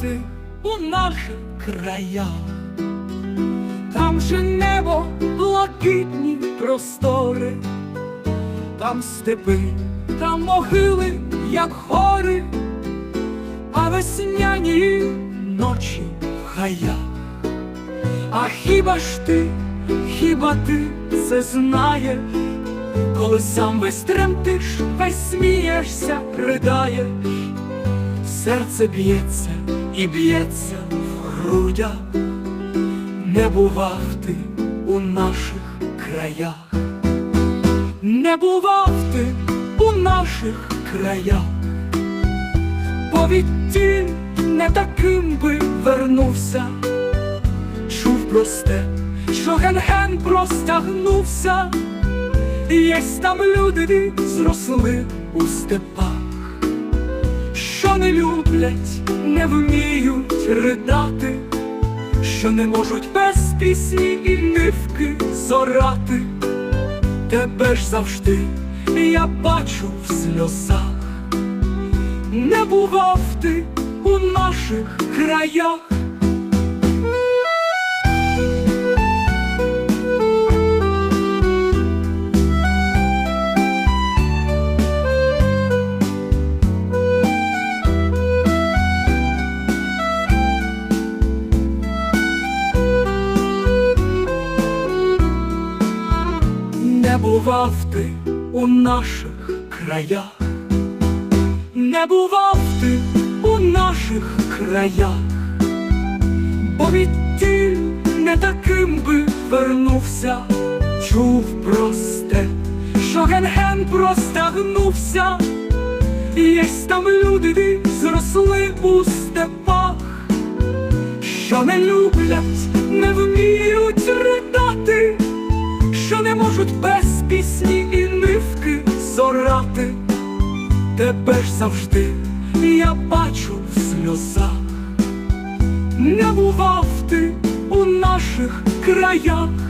ти у наших краях. Там же небо, блакитні простори, там степи, там могили, як гори, а весняні ночі в хаях. А хіба ж ти, хіба ти це знаєш? Коли сам весь тремтиш, весь смієшся, придаєш, серце б'ється і б'ється в грудях, не бував ти у наших краях, не бував ти у наших краях, бо відтіль не таким би вернувся, чув просте, що ген-ген простягнувся. Єсть там люди зросли у степах, не люблять, не вміють ридати, що не можуть без пісні і нивки зорати. Тебе ж завжди я бачу в сльозах, не бував ти у наших краях. Не бував ти у наших краях, не бував ти у наших краях, бо відтіль не таким би вернувся, чув просте, що ген-ген простягнувся, Єсть там люди зросли у степах, що не люблять, не вміють ридати не можуть без пісні і нивки зорати. Тебе ж завжди я бачу в сльозах, не бував ти у наших краях.